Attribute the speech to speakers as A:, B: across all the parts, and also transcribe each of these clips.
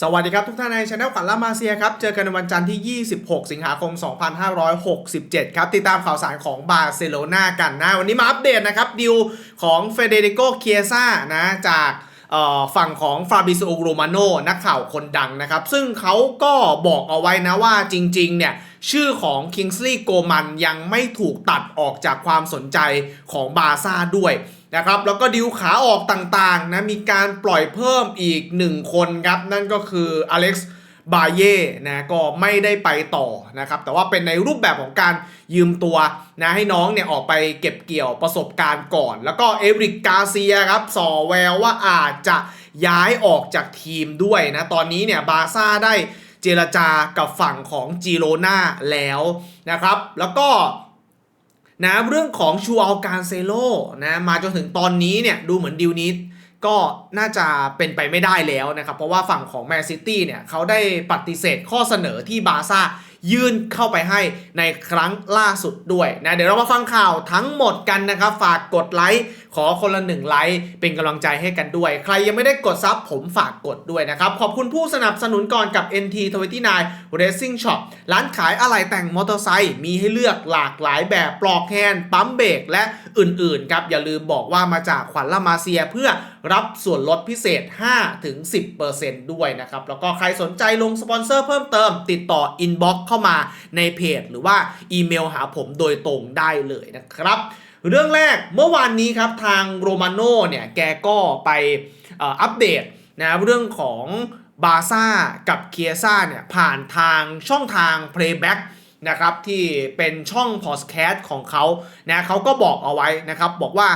A: สวัสดีครับทุกท่านในช anel ขวัญล่ามาเซียครับ เจอกันในวันจันทร์ที่ 26 สิงหาคม 2567 ครับ ติดตามข่าวสารของบาร์เซโลนากันนะ วันนี้มาอัปเดตนะครับดิวของเฟเดริโกเคียซ่านะจาก ฝั่งของฟาบิโซโรมาโนนักข่าวคนดังนะครับ ซึ่งเขาก็บอกเอาไว้นะว่าจริงๆ เนี่ยชื่อของคิงส์ลีย์โกมันยังไม่ถูกตัดออกจากความสนใจของบาซ่าด้วยนะครับ แล้วก็ดิวขาออกต่างๆนะมีการปล่อยเพิ่มอีก 1 คนครับ นั่นก็คืออเล็กซ์ บาเย่นะก็ไม่ได้ไปต่อนะครับแต่ว่าเป็นในรูปแบบของการยืมตัวนะให้น้องเนี่ยออกไปเก็บเกี่ยวประสบการณ์ก่อน แล้วก็เอริกกาเซียครับสอแววว่าอาจจะย้ายออกจากทีมด้วยนะตอนนี้เนี่ยบาซ่าได้เจรจากับฝั่งของจีโรนาแล้วนะครับ แล้วก็นะเรื่องของชูอัลการเซโลนะมาจนถึงตอนนี้เนี่ยดูเหมือนดิวนี้ ก็น่าจะเป็นไปไม่ได้แล้วนะครับ เพราะว่าฝั่งของแมนซิตี้เนี่ยเขาได้ปฏิเสธข้อเสนอที่บาร์ซ่ายื่นเข้าไปให้ในครั้งล่าสุดด้วยนะเดี๋ยวเรามาฟังข่าวทั้งหมดกันนะครับ ฝากกดไลค์ ขอคนละหนึ่งไลค์เป็นกำลังใจให้กันด้วย ใครยังไม่ได้กดซับผมฝากกดด้วยนะครับ ขอบคุณผู้สนับสนุนก่อนกับ NT29 Racing Shop ร้านขายอะไหล่แต่งมอเตอร์ไซค์มีให้เลือกหลากหลายแบบปลอกแฮนด์ปั๊มเบรกและอื่นๆครับอย่าลืมบอกว่ามาจากขวัญละมาเซียเพื่อรับส่วนลดพิเศษ 5-10%ด้วยนะครับ แล้วก็ใครสนใจลงสปอนเซอร์เพิ่มเติม ติดต่ออินบ็อกซ์เข้ามาในเพจ หรือว่าอีเมลหาผมโดยตรงได้เลยนะครับ เรื่องแรกเมื่อวานนี้ครับทางโรมาโน่เนี่ยแกก็ไปอัปเดตนะเรื่องของบาซ่ากับเคียซ่าเนี่ยผ่านทางช่องทาง Playback นะครับที่เป็นช่องพอดแคสต์ของเขานะเขาก็บอกเอาไว้นะครับบอกว่า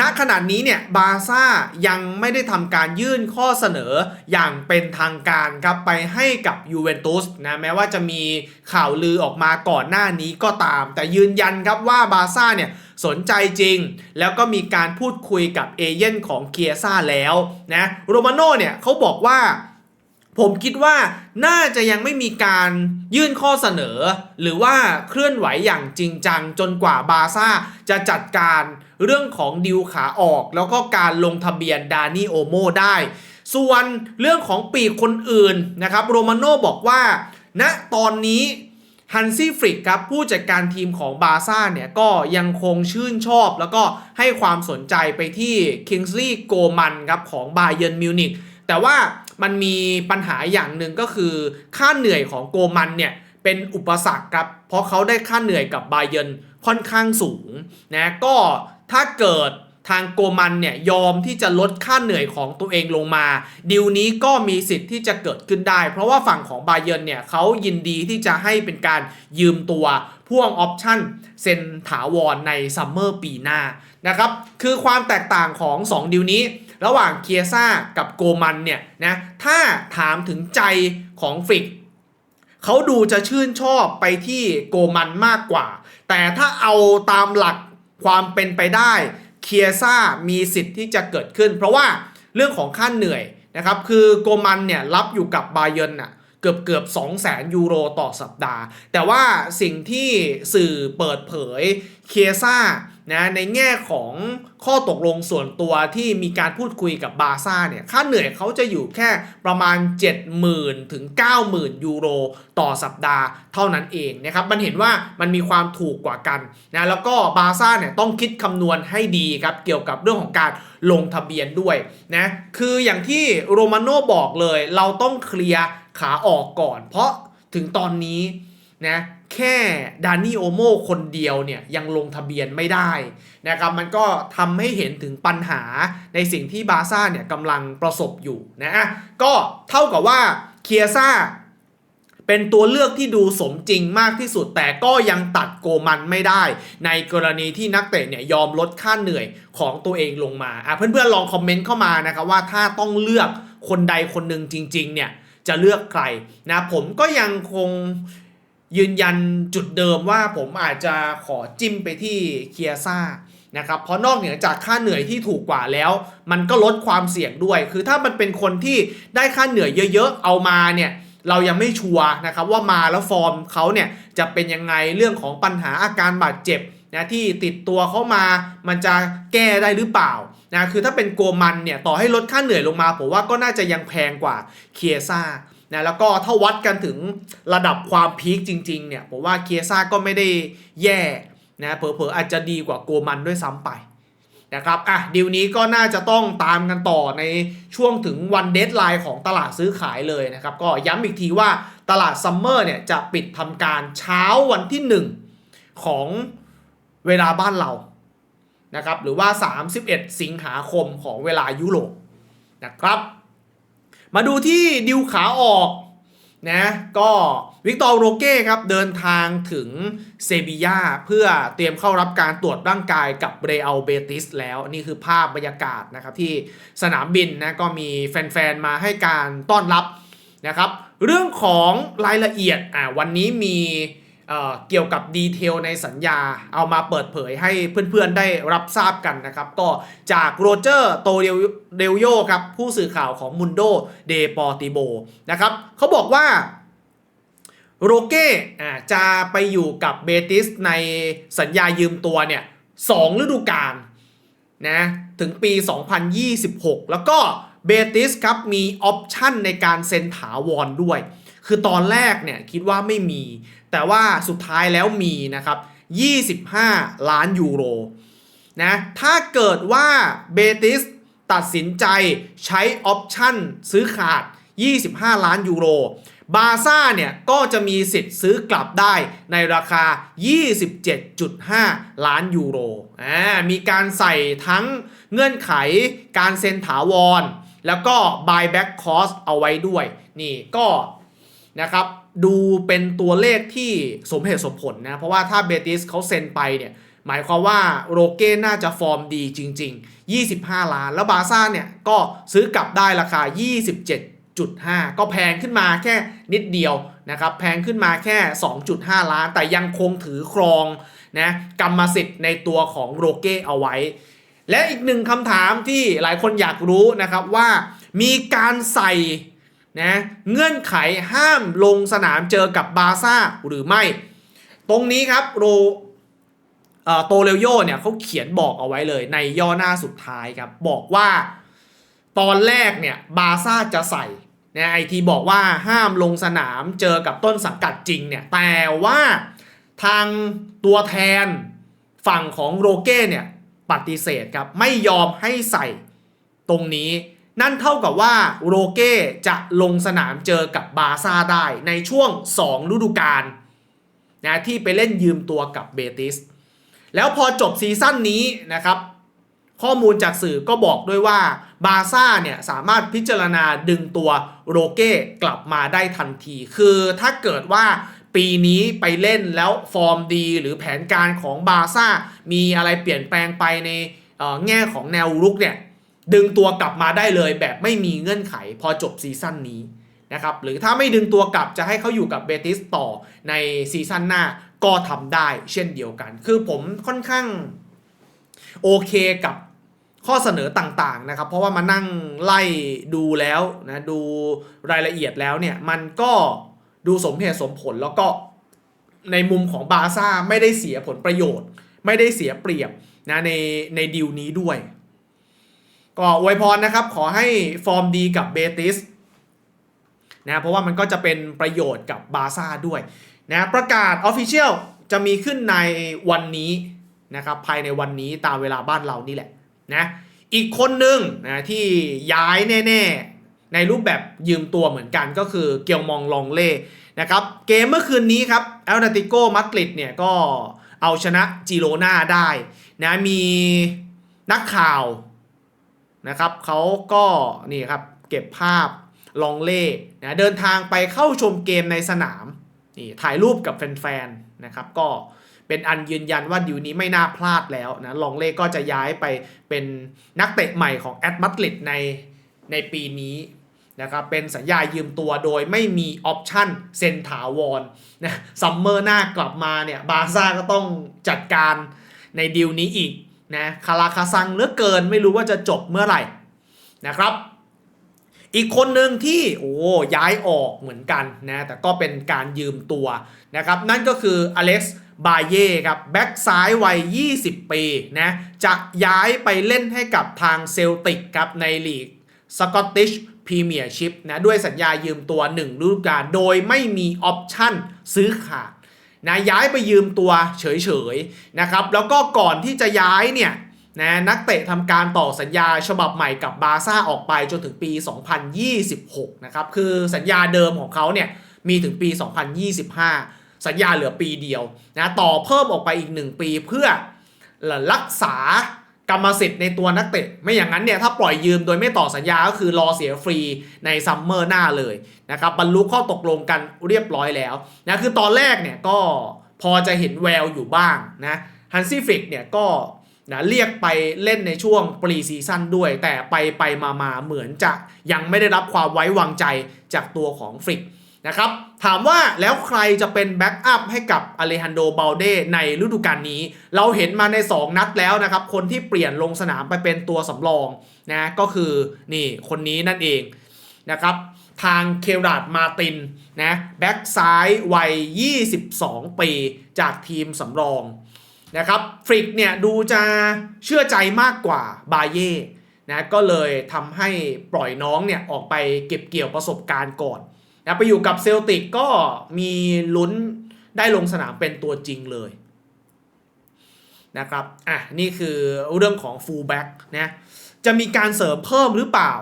A: ณขณะนี้เนี่ยบาซ่ายังไม่ได้ทำการยื่นข้อเสนออย่างเป็นทางการครับไปให้กับยูเวนตุสนะแม้ว่าจะมีข่าวลือออกมาก่อนหน้านี้ก็ตาม แต่ยืนยันครับว่าบาซ่าเนี่ยสนใจจริง แล้วก็มีการพูดคุยกับเอเย่นของเคียซ่าแล้วนะโรมาโน่เนี่ยเขาบอกว่าผมคิดว่าน่าจะยังไม่มีการยื่นข้อเสนอ หรือว่าเคลื่อนไหวอย่างจริงจังจนกว่าบาซ่าจะจัดการ เรื่องของดิวขาออก แล้วก็การลงทะเบียนดานี่โอโมได้ ส่วนเรื่องของปีกคนอื่นนะครับโรมาโน่บอกว่าณตอนนี้ฮันซี่ฟริกครับผู้จัดการทีมของบาซ่าเนี่ยก็ยังคงชื่นชอบ แล้วก็ให้ความสนใจไปที่คิงส์ลีย์โกมันครับของบาเยิร์นมิวนิกแต่ว่ามันมีปัญหาอย่างหนึ่งก็คือค่าเหนื่อยของโกมันเนี่ยเป็นอุปสรรคครับ เพราะเขาได้ค่าเหนื่อยกับบาเยิร์นค่อนข้างสูงนะก็ ถ้าเกิดทางโกมันเนี่ยยอมที่จะลดค่าเหนื่อยของตัวเองลงมาดีลนี้ก็มีสิทธิ์ที่จะเกิดขึ้นได้ เพราะว่าฝั่งของบาเยนเนี่ยเขายินดีที่จะให้เป็นการยืมตัวพ่วงออปชั่นเซ็นถาวรในซัมเมอร์ปีหน้านะครับคือความแตกต่างของ 2ดีลนี้ ระหว่างเคียซ่ากับโกมันเนี่ยนะถ้าถามถึงใจของฟิกเขาดูจะชื่นชอบไปที่โกมันมากกว่า แต่ถ้าเอาตามหลัก ความเป็นไปได้เคียซ่ามีสิทธิ์ที่จะเกิดขึ้น เพราะว่าเรื่องของค่าเหนื่อยนะครับคือโกมันเนี่ยรับอยู่กับบาเยนน่ะเกือบเกือบ2 0 0แสนยูโรต่อสัปดาห์ แต่ว่าสิ่งที่สื่อเปิดเผยเคียซ่า นะในแง่ของข้อตกลงส่วนตัวที่มีการพูดคุยกับบาซ่าเนี่ยค่าเหนื่อยเขาจะอยู่แค่ประมาณ 70,000 ถึง 90,000 ยูโรต่อสัปดาห์เท่านั้นเองนะครับมันเห็นว่ามันมีความถูกกว่ากันนะแล้วก็บาซ่าเนี่ยต้องคิดคำนวณให้ดีครับเกี่ยวกับเรื่องของการลงทะเบียนด้วยนะคืออย่างที่โรมาโน่บอกเลย เราต้องเคลียร์ขาออกก่อน เพราะถึงตอนนี้นะ แค่ดานี่โอโมคนเดียวเนี่ยยังลงทะเบียนไม่ได้นะครับมันก็ทำให้เห็นถึงปัญหาในสิ่งที่บาซ่าเนี่ยกำลังประสบอยู่นะอะก็เท่ากับว่าเคียซ่าเป็นตัวเลือกที่ดูสมจริงมากที่สุด แต่ก็ยังตัดโกมันไม่ได้ ในกรณีที่นักเตะเนี่ยยอมลดค่าเหนื่อยของตัวเองลงมาอะเพื่อนๆลองคอมเมนต์เข้ามานะครับว่าถ้าต้องเลือกคนใดคนหนึ่งจริง ๆ เนี่ยจะเลือกใครนะผมก็ยังคง ยืนยันจุดเดิมว่าผมอาจจะขอจิ้มไปที่เคียซ่านะครับเพราะนอกเหนือจากค่าเหนื่อยที่ถูกกว่าแล้ว มันก็ลดความเสี่ยงด้วย คือถ้ามันเป็นคนที่ได้ค่าเหนื่อยเยอะๆ เอามาเนี่ยเรายังไม่ชัวร์นะครับว่ามาแล้วฟอร์มเขาเนี่ยจะเป็นยังไงเรื่องของปัญหาอาการบาดเจ็บนะที่ติดตัวเขามามันจะแก้ได้หรือเปล่านะคือถ้าเป็นโกมันเนี่ยต่อให้ลดค่าเหนื่อยลงมาผมว่าก็น่าจะยังแพงกว่าเคียซ่า นะแล้วก็ถ้าวัดกันถึงระดับความพีคจริงๆเนี่ยผมว่าเคียซ่าก็ไม่ได้แย่นะเผลอๆอาจจะดีกว่าโกมันด้วยซ้ำไปนะครับอะดีลนี้ก็น่าจะต้องตามกันต่อในช่วงถึงวันเดทไลน์ของตลาดซื้อขายเลยนะครับ ก็ย้ำอีกทีว่าตลาดซัมเมอร์เนี่ยจะปิดทำการเช้าวันที่ 1 ของเวลาบ้านเรานะครับหรือว่า 31 สิงหาคมของเวลายุโรปนะครับ มาดูที่ดิวขาออกนะก็วิกตอร์โรเก้ครับเดินทางถึงเซบียาเพื่อเตรียมเข้ารับการตรวจร่างกายกับเรอัลเบติสแล้วนี่คือภาพบรรยากาศนะครับที่สนามบินนะก็มีแฟนๆ มาให้การต้อนรับนะครับ เรื่องของรายละเอียดอ่าวันนี้มี เเกี่ยวกับดีเทลในสัญญาเอามาเปิดเผยให้เพื่อนๆได้รับทราบกันนะครับ ก็จากโรเจอร์โตเดลโยครับ ผู้สื่อข่าวของมุนโดเดปอติโบนะครับเขาบอกว่าโรเก้อ่จะไปอยู่กับเบติสในสัญญายืมตัวเนี่ยสองฤดูกาลนะถึงปี 2026 แล้วก็เบติสครับมีออปชั่นในการเซ็นถาวรด้วย คือตอนแรกเนี่ยคิดว่าไม่มี แต่ว่าสุดท้ายแล้วมีนะครับ 25 ล้านยูโรนะถ้าเกิดว่าเบติสตัดสินใจใช้ออปชั่นซื้อขาด 25 ล้านยูโรบาซ่าเนี่ยก็จะมีสิทธิ์ซื้อกลับได้ในราคา 27.5 ล้านยูโรอ่ามีการใส่ทั้งเงื่อนไขการเซ็นถาวร แล้วก็ buyback cost เอาไว้ด้วย นี่ก็ นะครับดูเป็นตัวเลขที่สมเหตุสมผลนะ เพราะว่าถ้าเบติสเขาเซ็นไปเนี่ยหมายความว่าโรเก้น่าจะฟอร์มดีจริง ๆ 25 ล้าน แล้วบาซ่าเนี่ยก็ซื้อกลับได้ราคา 27.5 ก็แพงขึ้นมาแค่นิดเดียวนะครับแพงขึ้นมาแค่ 2.5 ล้าน แต่ยังคงถือครองนะกรรมสิทธิ์ในตัวของโรเก้เอาไว้ และอีกหนึ่งคำถามที่หลายคนอยากรู้นะครับว่ามีการใส่ นะเงื่อนไขห้ามลงสนามเจอกับบาซ่าหรือไม่ ตรงนี้ครับโรโตเรโยเนี่ยเขาเขียนบอกเอาไว้เลยในย่อหน้าสุดท้ายครับ บอกว่าตอนแรกเนี่ยบาซ่าจะใส่นะไอทีบอกว่าห้ามลงสนามเจอกับต้นสังกัดจริงเนี่ยแต่ว่าทางตัวแทนฝั่งของโรเก้เนี่ยปฏิเสธครับ ไม่ยอมให้ใส่ตรงนี้ นั่นเท่ากับว่าโรเก้จะลงสนามเจอกับบาซ่าได้ในช่วง 2 ฤดูกาลนะที่ไปเล่นยืมตัวกับเบติส แล้วพอจบซีซั่นนี้นะครับ ข้อมูลจากสื่อก็บอกด้วยว่าบาซ่าเนี่ยสามารถพิจารณาดึงตัวโรเก้กลับมาได้ทันที คือถ้าเกิดว่าปีนี้ไปเล่นแล้วฟอร์มดีหรือแผนการของบาซ่ามีอะไรเปลี่ยนแปลงไปในแง่ของแนวรุกเนี่ย ดึงตัวกลับมาได้เลยแบบไม่มีเงื่อนไขพอจบซีซั่นนี้นะครับหรือถ้าไม่ดึงตัวกลับจะให้เขาอยู่กับเบติสต่อในซีซั่นหน้าก็ทำได้เช่นเดียวกัน คือผมค่อนข้างโอเคกับข้อเสนอต่างๆนะครับ เพราะว่ามานั่งไล่ดูแล้วนะดูรายละเอียดแล้วเนี่ย มันก็ดูสมเหตุสมผลแล้วก็ในมุมของบาซ่าไม่ได้เสียผลประโยชน์ ไม่ได้เสียเปรียบนะในในดีลนี้ด้วย ก็อวยพรนะครับ ขอให้ฟอร์มดีกับเบติสนะเพราะว่ามันก็จะเป็นประโยชน์กับบาซ่าด้วยนะประกาศ Official จะมีขึ้นในวันนี้นะครับภายในวันนี้ตามเวลาบ้านเรานี่แหละนะอีกคนหนึ่งนะที่ย้ายแน่ ๆ ในรูปแบบยืมตัวเหมือนกันก็คือเกียวมองลองเล่นะครับเกมเมื่อคืนนี้ครับแอลนาติโกมาดริดเนี่ยก็เอาชนะจิโรนาได้นะมีนักข่าว นะครับเขาก็นี่ครับเก็บภาพลองเล่นะเดินทางไปเข้าชมเกมในสนามนี่ถ่ายรูปกับแฟนๆนะครับก็เป็นอันยืนยันว่าดิวนี้ไม่น่าพลาดแล้วนะลองเล่ก็จะย้ายไปเป็นนักเตะใหม่ของแอตมาดริดในในปีนี้นะครับเป็นสัญญายืมตัวโดยไม่มีออปชั่นเซ็นถาวรนะซัมเมอร์หน้ากลับมาเนี่ยบาซ่าก็ต้องจัดการในดิวนี้อีก นะคาราคาซังเหลือเกินไม่รู้ว่าจะจบเมื่อไหร่นะครับ อีกคนหนึ่งที่โอ้ย้ายออกเหมือนกันนะแต่ก็เป็นการยืมตัวนะครับ นั่นก็คืออเล็กซ์บาเย่ครับแบ็กซ้ายวัย 20 ปีนะจะย้ายไปเล่นให้กับทางเซลติกครับในลีกสกอตติชพรีเมียร์ชิพนะด้วยสัญญายืมตัว 1 ฤดูกาลโดยไม่มีออปชั่นซื้อขาด นะย้ายไปยืมตัวเฉยๆนะครับแล้วก็ก่อนที่จะย้ายเนี่ยนะนักเตะทำการต่อสัญญาฉบับใหม่กับบาซ่าออกไปจนถึงปี 2026 นะครับ คือสัญญาเดิมของเขาเนี่ยมีถึงปี 2025 สัญญาเหลือปีเดียวนะต่อเพิ่มออกไปอีก 1 ปีเพื่อรักษา กรรมสิทธิ์ในตัวนักเตะ ไม่อย่างนั้นเนี่ยถ้าปล่อยยืมโดยไม่ต่อสัญญาก็คือรอเสียฟรีในซัมเมอร์หน้าเลยนะครับบรรลุข้อตกลงกันเรียบร้อยแล้วนะคือตอนแรกเนี่ยก็พอจะเห็นแววอยู่บ้างนะฮันซี่ฟิกเนี่ยก็นะเรียกไปเล่นในช่วงปรีซีซั่นด้วย แต่ไปไปมามาเหมือนจะยังไม่ได้รับความไว้วางใจจากตัวของฟิก นะครับ ถามว่าแล้วใครจะเป็นแบ็กอัพให้กับอเลฮันโดเบลเดในฤดูกาลนี้ เราเห็นมาใน 2 นัดแล้วนะครับ คนที่เปลี่ยนลงสนามไปเป็นตัวสำรองนะก็คือนี่คนนี้นั่นเองนะครับทางเคราดมาตินนะแบ็กซ้ายวัย 22 ปี จากทีมสำรองนะครับฟริกเนี่ยดูจะเชื่อใจมากกว่าบาเย่นะก็เลยทำให้ปล่อยน้องเนี่ยออกไปเก็บเกี่ยวประสบการณ์ก่อน นะไปอยู่กับเซลติกก็มีลุ้นได้ลงสนามเป็นตัวจริงเลยนะครับ อะ นี่คือเรื่องของฟูลแบ็กนะ จะมีการเสริมเพิ่มหรือเปล่า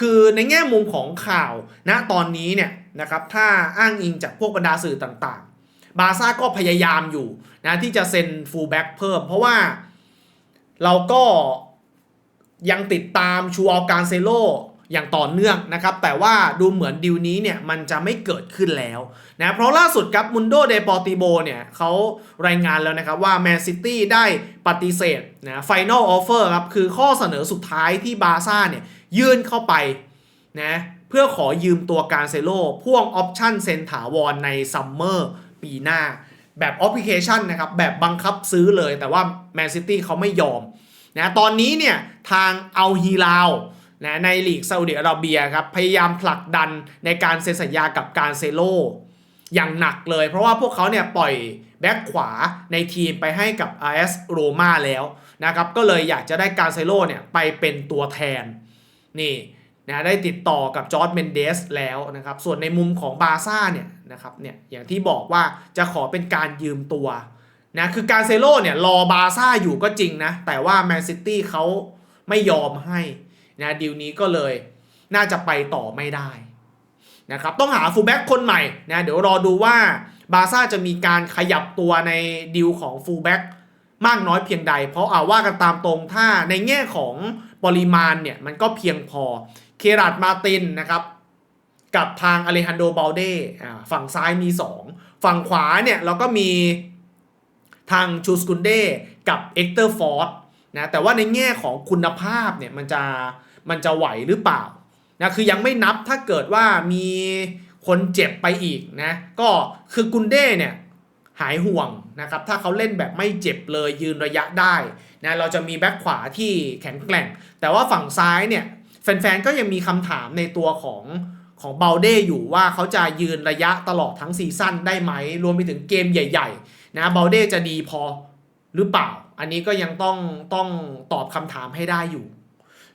A: คือในแง่มุมของข่าวนะตอนนี้เนี่ยนะครับ ถ้าอ้างอิงจากพวกบรรดาสื่อต่างๆ บาซ่าก็พยายามอยู่นะที่จะเซ็นฟูลแบ็กเพิ่ม เพราะว่าเราก็ยังติดตามชูออการเซโล อย่างต่อเนื่องนะครับ แต่ว่าดูเหมือนดิวนี้เนี่ยมันจะไม่เกิดขึ้นแล้วนะเพราะล่าสุดครับมุนโดเดปอติโบเนี่ยเขารายงานแล้วนะครับว่าแมนซิตี้ได้ปฏิเสธนะไฟนลออฟเฟอร์ครับคือข้อเสนอสุดท้ายที่บาซ่าเนี่ยยื่นเข้าไปนะเพื่อขอยืมตัวการเซโลพ่วงออปชั่นเซ็นถาวรในซัมเมอร์ปีหน้า แบบแอปพลิเคชันนะครับแบบบังคับซื้อเลยแต่ว่าแมนซิตี้เขาไม่ยอมนะตอนนี้เนี่ยทางเอัลฮีลาว นะในลีกซาอุดิอาระเบียครับพยายามผลักดันในการเซ็นสัญญากับการเซโลอย่างหนักเลย เพราะว่าพวกเขาเนี่ยปล่อยแบ็คขวาในทีมไปให้กับ RS โรมาแล้วนะครับก็เลยอยากจะได้การเซโลเนี่ยไปเป็นตัวแทนนี่นะได้ติดต่อกับจอร์ดเมนเดสแล้วนะครับส่วนในมุมของบาซ่าเนี่ยนะครับเนี่ยอย่างที่บอกว่าจะขอเป็นการยืมตัวนะคือการเซโลเนี่ยรอบาซ่าอยู่ก็จริงนะแต่ว่าแมนซิตี้เขาไม่ยอมให้ นะดีลนี้ก็เลยน่าจะไปต่อไม่ได้นะครับต้องหาฟูลแบ็กคนใหม่นะเดี๋ยวรอดูว่าบาซ่าจะมีการขยับตัวในดีลของฟูลแบ็กมากน้อยเพียงใด เพราะอาว่ากันตามตรงถ้าในแง่ของปริมาณเนี่ยมันก็เพียงพอเคราดมาตินนะครับกับทางอเลฮันโดเบลเดฝั่งซ้ายมี 2 ฝั่งขวาเนี่ยเราก็มีทางชูสกุนเดกับเอ็กเตอร์ฟอร์ดนะแต่ว่าในแง่ของคุณภาพเนี่ยมันจะ มันจะไหวหรือเปล่านะคือยังไม่นับถ้าเกิดว่ามีคนเจ็บไปอีกนะก็คือกุนเด้เนี่ยหายห่วงนะครับถ้าเขาเล่นแบบไม่เจ็บเลยยืนระยะได้นะเราจะมีแบ็คขวาที่แข็งแกร่ง แต่ว่าฝั่งซ้ายเนี่ยแฟนๆก็ยังมีคำถามในตัวของของเบลเด้อยู่ว่าเขาจะยืนระยะตลอดทั้งซีซั่นได้ไหม รวมไปถึงเกมใหญ่ๆนะเบลเด้จะดีพอหรือเปล่า อันนี้ก็ยังต้องต้องตอบคำถามให้ได้อยู่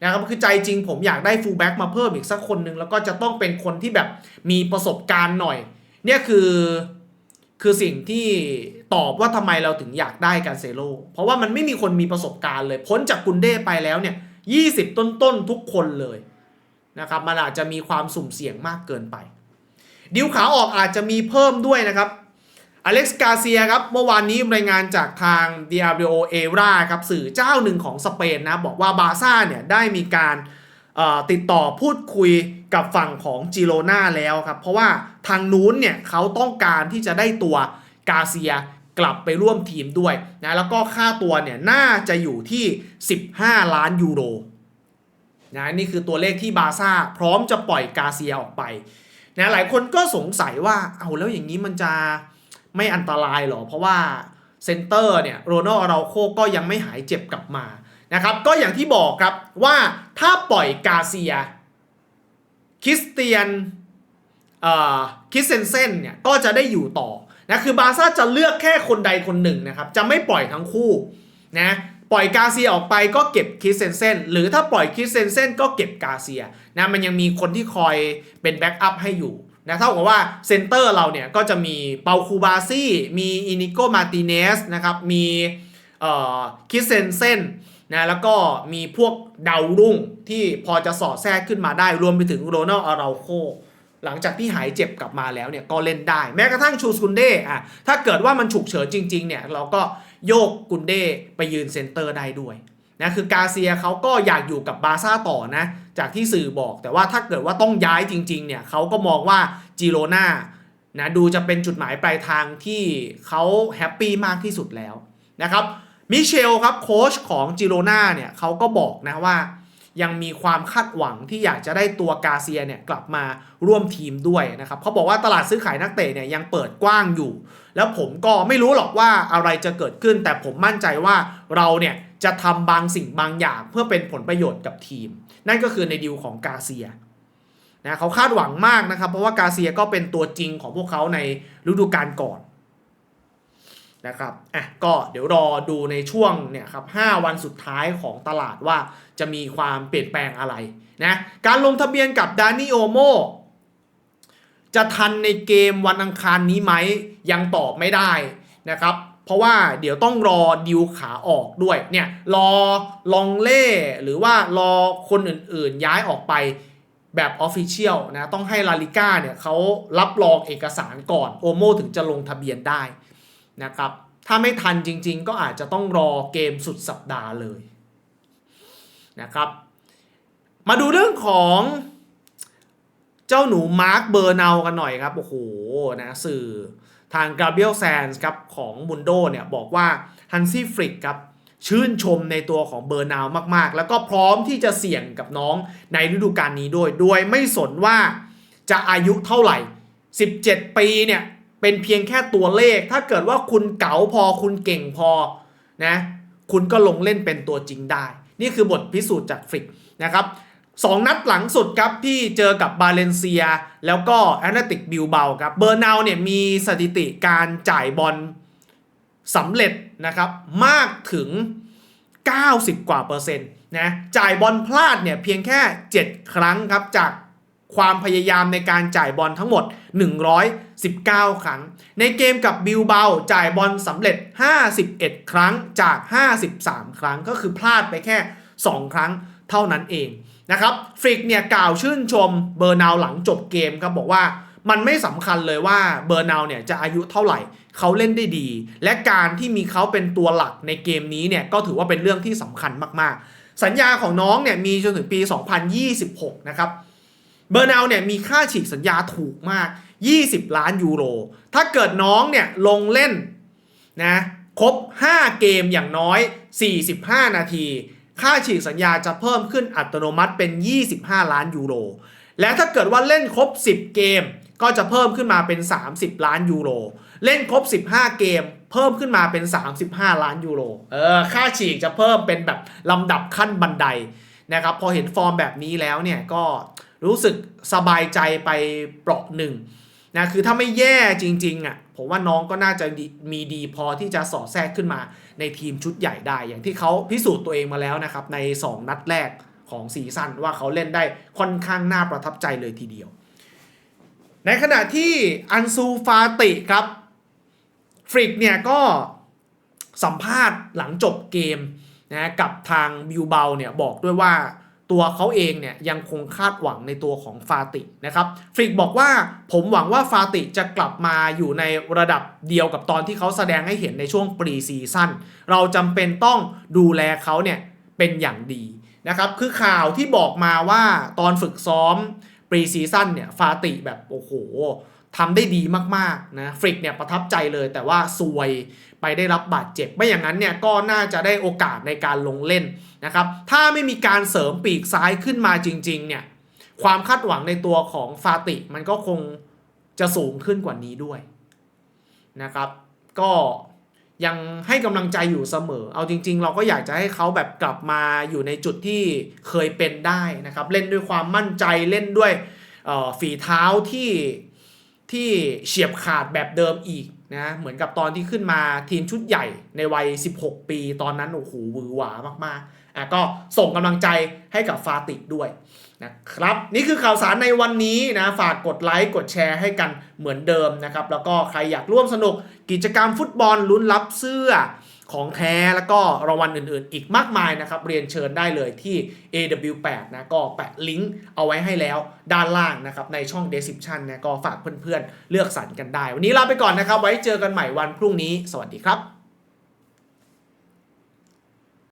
A: นะครับคือใจจริงผมอยากได้ฟูลแบ็กมาเพิ่มอีกสักคนหนึ่งแล้วก็จะต้องเป็นคนที่แบบมีประสบการณ์หน่อย เนี่ยคือคือสิ่งที่ตอบว่าทำไมเราถึงอยากได้การเซโลเพราะว่ามันไม่มีคนมีประสบการณ์เลย พ้นจากกุนเด้ไปแล้วเนี่ย20ต้นๆทุกคนเลยนะครับมันอาจจะมีความสุ่มเสี่ยงมากเกินไป ดิวขาออกอาจจะมีเพิ่มด้วยนะครับ อเล็กซ์กาเซียครับ เมื่อวานนี้รายงานจากทาง Diablo e r a ครับสื่อเจ้าหนึ่งของสเปนนะ บอกว่าบาซ่าเนี่ยได้มีการติดต่อพูดคุยกับฝั่งของจิโรนาแล้วครับ เพราะว่าทางนู้นเนี่ยเขาต้องการที่จะได้ตัวกาเซียกลับไปร่วมทีมด้วยนะแล้วก็ค่าตัวเนี่ยน่าจะอยู่ที่ 15 ล้านยูโรนะนี่คือตัวเลขที่บาซ่าพร้อมจะปล่อยกาเซียออกไปนะหลายคนก็สงสัยว่าเอาแล้วอย่างนี้มันจะ ไม่อันตรายหรอ เพราะว่าเซนเตอร์เนี่ยโรนัลอาราโคก็ยังไม่หายเจ็บกลับมานะครับ ก็อย่างที่บอกครับว่าถ้าปล่อยกาเซียคริสเตียนเอ่อคิสเซนเซนเนี่ยก็จะได้อยู่ต่อนะคือบาร์ซ่าจะเลือกแค่คนใดคนหนึ่งนะครับจะไม่ปล่อยทั้งคู่นะปล่อยกาเซียออกไปก็เก็บคิสเซนเซนหรือถ้าปล่อยคิสเซนเซนก็เก็บกาเซียนะมันยังมีคนที่คอยเป็นแบ็กอัพให้อยู่ นะเท่ากับว่าเซนเตอร์เราเนี่ยก็จะมีเปาคูบาซี่มีอินิโกมาติเนสนะครับมีเอ่อคิสเซนเซนนะแล้วก็มีพวกดาวรุ่งที่พอจะสอดแทรกขึ้นมาได้รวมไปถึงโรนัลอาราโคหลังจากที่หายเจ็บกลับมาแล้วเนี่ยก็เล่นได้แม้กระทั่งชูสกุนเดอะถ้าเกิดว่ามันฉุกเฉินจริงๆเนี่ยเราก็โยกกุนเดไปยืนเซนเตอร์ได้ด้วย นะคือกาเซียเขาก็อยากอยู่กับบาร์ซ่าต่อนะ จากที่สื่อบอกแต่ว่าถ้าเกิดว่าต้องย้ายจริงๆเนี่ยเขาก็มองว่าจิโรนานะดูจะเป็นจุดหมายปลายทางที่เขาแฮปปี้มากที่สุดแล้วนะครับมิเชลครับโค้ชของจิโรนาเนี่ยเขาก็บอกนะว่า ยังมีความคาดหวังที่อยากจะได้ตัวกาเซียเนี่ยกลับมาร่วมทีมด้วยนะครับเขาบอกว่าตลาดซื้อขายนักเตะเนี่ยยังเปิดกว้างอยู่ แล้วผมก็ไม่รู้หรอกว่าอะไรจะเกิดขึ้น แต่ผมมั่นใจว่าเราเนี่ย จะทำบางสิ่งบางอย่างเพื่อเป็นผลประโยชน์กับทีม นั่นก็คือในดิวของกาเซียนะเขาคาดหวังมากนะครับ เพราะว่ากาเซียก็เป็นตัวจริงของพวกเขาในฤดูกาลก่อนนะครับอะก็เดี๋ยวรอดูในช่วงเนี่ยครับ5วันสุดท้ายของตลาดว่าจะมีความเปลี่ยนแปลงอะไรนะการลงทะเบียนกับดานิโอโมจะทันในเกมวันอังคารนี้ไหมยังตอบไม่ได้นะครับ เพราะว่าเดี๋ยวต้องรอดิวขาออกด้วยเนี่ยรอลองเล่หรือว่ารอคนอื่นๆย้ายออกไปแบบออฟฟิเชียลนะต้องให้ลาลิก้าเนี่ยเขารับรองเอกสารก่อนโอโมถึงจะลงทะเบียนได้นะครับถ้าไม่ทันจริงๆ ก็อาจจะต้องรอเกมสุดสัปดาห์เลยนะครับมาดูเรื่องของเจ้าหนูมาร์คเบอร์เนากันหน่อยครับ โอ้โหนะสื่อ ทางกราเบียลแซนส์ครับของมุนโดเนี่ยบอกว่าฮันซี่ฟริกครับชื่นชมในตัวของเบอร์นาวมากๆ แล้วก็พร้อมที่จะเสี่ยงกับน้องในฤดูกาลนี้ด้วย โดยไม่สนว่าจะอายุเท่าไหร่ 17 ปีเนี่ยเป็นเพียงแค่ตัวเลข ถ้าเกิดว่าคุณเก๋าพอคุณเก่งพอนะคุณก็ลงเล่นเป็นตัวจริงได้ นี่คือบทพิสูจน์จากฟริกนะครับ สองนัดหลังสุดครับที่เจอกับบาเลนเซีย แล้วก็แอนนาติกบิลเบาครับเบอร์นาวเนี่ยมีสถิติการจ่ายบอลสำเร็จนะครับมากถึง 90 กว่าเปอร์เซ็นต์นะจ่ายบอลพลาดเนี่ยเพียงแค่ 7 ครั้งครับจากความพยายามในการจ่ายบอลทั้งหมด 119 ครั้ง ในเกมกับบิลเบาจ่ายบอลสำเร็จ 51 ครั้งจาก 53 ครั้งก็คือพลาดไปแค่ 2 ครั้งเท่านั้นเอง นะครับฟริกเนี่ยกล่าวชื่นชมเบอร์นาวหลังจบเกมครับบอกว่ามันไม่สำคัญเลยว่าเบอร์นาวเนี่ยจะอายุเท่าไหร่ เขาเล่นได้ดี และการที่มีเขาเป็นตัวหลักในเกมนี้เนี่ยก็ถือว่าเป็นเรื่องที่สำคัญมากๆ สัญญาของน้องเนี่ยมีจนถึงปี 2026 นะครับเบอร์นาวเนี่ยมีค่าฉีกสัญญาถูกมาก 20 ล้านยูโร ถ้าเกิดน้องเนี่ยลงเล่นนะครบ 5 เกมอย่างน้อย 45 นาที ค่าฉีกสัญญาจะเพิ่มขึ้นอัตโนมัติเป็น 25 ล้านยูโร และถ้าเกิดว่าเล่นครบ 10 เกม ก็จะเพิ่มขึ้นมาเป็น 30 ล้านยูโร เล่นครบ 15 เกม เพิ่มขึ้นมาเป็น 35 ล้านยูโร เออ ค่าฉีกจะเพิ่มเป็นแบบลำดับขั้นบันไดนะครับ พอเห็นฟอร์มแบบนี้แล้วเนี่ยก็รู้สึกสบายใจไปเปราะหนึ่ง นะคือถ้าไม่แย่จริงๆอะผมว่าน้องก็น่าจะมีดีพอที่จะสอดแทรกขึ้นมาในทีมชุดใหญ่ได้ อย่างที่เขาพิสูจน์ตัวเองมาแล้วนะครับ ใน 2 นัดแรกของซีซั่นว่าเขาเล่นได้ค่อนข้างน่าประทับใจเลยทีเดียว ในขณะที่อันซูฟาติครับฟริกเนี่ยก็สัมภาษณ์หลังจบเกมนะกับทางบิวเบาเนี่ยบอกด้วยว่า ตัวเขาเองเนี่ยยังคงคาดหวังในตัวของฟาตินะครับฟริกบอกว่าผมหวังว่าฟาติจะกลับมาอยู่ในระดับเดียวกับตอนที่เขาแสดงให้เห็นในช่วงปรีซีซั่นเราจำเป็นต้องดูแลเขาเนี่ยเป็นอย่างดีนะครับคือข่าวที่บอกมาว่าตอนฝึกซ้อมปรีซีซั่นเนี่ยฟาติแบบโอ้โหทำได้ดีมากๆนะฟริกเนี่ยประทับใจเลยแต่ว่าซวย ไปได้รับบาดเจ็บ ไม่อย่างนั้นเนี่ยก็น่าจะได้โอกาสในการลงเล่นนะครับ ถ้าไม่มีการเสริมปีกซ้ายขึ้นมาจริงๆเนี่ยความคาดหวังในตัวของฟาติมันก็คงจะสูงขึ้นกว่านี้ด้วยนะครับ ก็ยังให้กำลังใจอยู่เสมอ เอาจริง ๆ เราก็อยากจะให้เขาแบบกลับมาอยู่ในจุดที่เคยเป็นได้นะครับ เล่นด้วยความมั่นใจเล่นด้วยฝีเท้าที่ที่เฉียบขาดแบบเดิมอีก นะเหมือนกับตอนที่ขึ้นมาทีมชุดใหญ่ในวัย 16 ปี ตอนนั้นโอ้โหวือหวามากๆอะก็ส่งกำลังใจให้กับฟาติด้วยนะครับนี่คือข่าวสารในวันนี้นะฝากกดไลค์กดแชร์ให้กันเหมือนเดิมนะครับแล้วก็ใครอยากร่วมสนุกกิจกรรมฟุตบอลลุ้นรับเสื้อ ของแท้แล้วก็รางวัลอื่นๆ อีกมากมายนะครับ เรียนเชิญได้เลยที่ AW8 นะก็แปะลิงก์เอาไว้ให้แล้วด้านล่างนะครับในช่อง description นะก็ฝากเพื่อนๆเลือกสรรกันได้ วันนี้ลาไปก่อนนะครับ ไว้เจอกันใหม่วันพรุ่งนี้ สวัสดีครับ